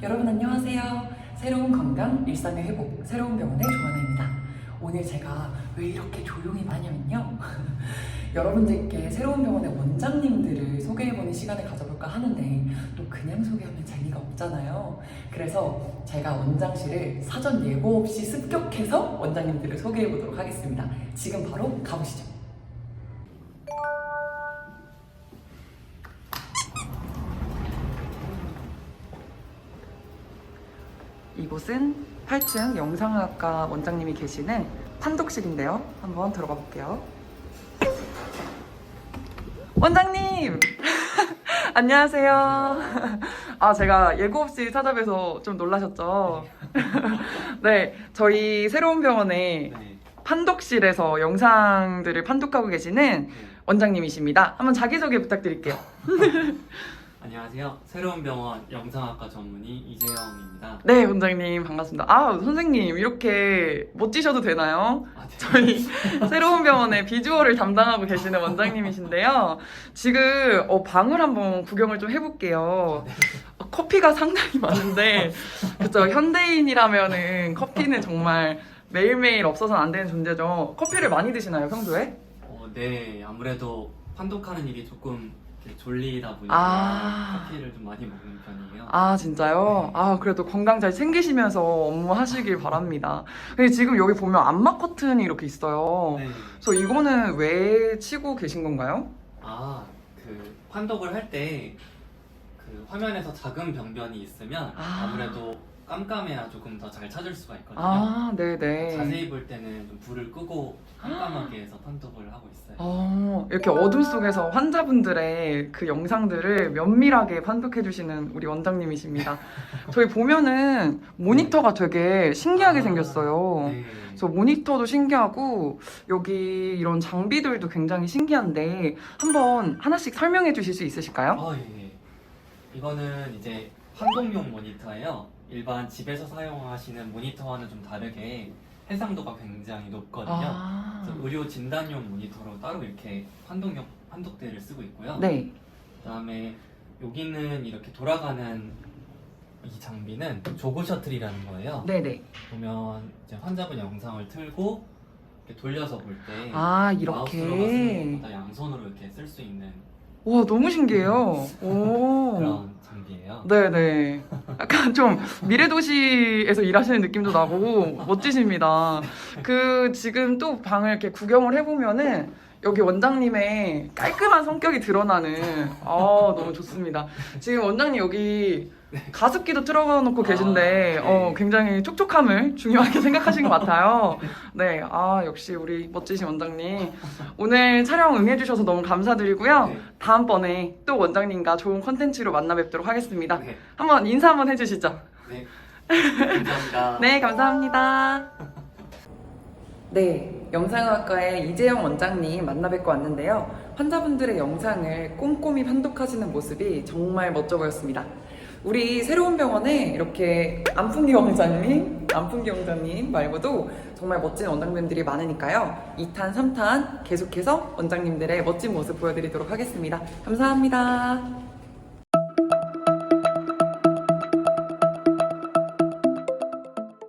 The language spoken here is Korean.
여러분 안녕하세요. 새로운 건강, 일상의 회복, 새로운 병원의 조하나입니다. 오늘 제가 왜 이렇게 조용히 하냐면요. 여러분들께 새로운 병원의 원장님들을 소개해보는 시간을 가져볼까 하는데 또 그냥 소개하면 재미가 없잖아요. 그래서 제가 원장실을 사전 예고 없이 습격해서 원장님들을 소개해보도록 하겠습니다. 지금 바로 가보시죠. 이곳은 8층 영상학과 원장님이 계시는 판독실인데요. 한번 들어가 볼게요. 원장님! 안녕하세요. 아, 제가 예고 없이 찾아뵈서 좀 놀라셨죠? 네, 저희 새로운 병원의 네. 판독실에서 영상들을 판독하고 계시는 원장님이십니다. 한번 자기소개 부탁드릴게요. 안녕하세요. 새로운 병원 영상학과 전문의 이재영입니다. 네, 원장님 반갑습니다. 아, 선생님 이렇게 멋지셔도 되나요? 아, 네. 저희 새로운 병원의 비주얼을 담당하고 계시는 원장님이신데요. 지금 어, 방을 한번 구경을 좀 해볼게요. 어, 커피가 상당히 많은데, 그쵸 현대인이라면은 커피는 정말 매일매일 없어서는 안 되는 존재죠. 커피를 많이 드시나요, 평소에? 어, 네, 아무래도 판독하는 일이 조금 졸리다 보니까 아. 커피를 좀 많이 먹는 편이에요. 아, 진짜요? 아, 그래도 건강 잘 챙기시면서 업무 하시길 바랍니다. 근데 지금 여기 보면 암막 커튼이 이렇게 있어요. 네. 그래서 이거는 왜 치고 계신 건가요? 아, 그 판독을 할 때 그 화면에서 작은 병변이 있으면 아. 아. 무래도 깜깜해야 조금 더 잘 찾을 수가 있거든요. 아, 네네. 자세히 볼 때는 좀 불을 끄고 깜깜하게 해서 판독을 하고 있어요. 어, 이렇게 어둠 속에서 환자분들의 그 영상들을 면밀하게 판독해 주시는 우리 원장님이십니다. 저희 보면은 모니터가 되게 신기하게 아, 생겼어요. 네. 그래서 모니터도 신기하고 여기 이런 장비들도 굉장히 신기한데 한번 하나씩 설명해 주실 수 있으실까요? 아, 예, 예. 이거는 이제 판독용 모니터예요. 일반 집에서 사용하시는 모니터와는 좀 다르게 해상도가 굉장히 높거든요. 아, 그래서 의료 진단용 모니터로 따로 이렇게 판독용 판독대를 쓰고 있고요. 네. 그다음에 여기는 이렇게 돌아가는 이 장비는 조고 셔틀이라는 거예요. 네네. 보면 이제 환자분 영상을 틀고 이렇게 돌려서 볼 때 아, 마우스로만 쓰는 이렇게. 것보다 양손으로 이렇게 쓸 수 있는 와, 너무 신기해요. 오. 그런 장비예요. 네네. 약간 좀 미래도시에서 일하시는 느낌도 나고 멋지십니다. 그 지금 또 방을 이렇게 구경을 해보면은 여기 원장님의 깔끔한 성격이 드러나는 아 너무 좋습니다. 지금 원장님 여기 가습기도 틀어놓고 계신데 네. 어, 굉장히 촉촉함을 중요하게 생각하신 것 같아요. 네, 아 역시 우리 멋지신 원장님 오늘 촬영 응해주셔서 너무 감사드리고요. 네. 다음번에 또 원장님과 좋은 컨텐츠로 만나 뵙도록 하겠습니다. 네. 한번 인사 한번 해주시죠. 네. 감사합니다. 네, 감사합니다. 네, 영상학과의 이재영 원장님 만나 뵙고 왔는데요. 환자분들의 영상을 꼼꼼히 판독하시는 모습이 정말 멋져 보였습니다. 우리 새로운 병원에 이렇게 안풍기 원장님, 안풍기 원장님 말고도 정말 멋진 원장님들이 많으니까요. 2탄, 3탄 계속해서 원장님들의 멋진 모습 보여드리도록 하겠습니다. 감사합니다.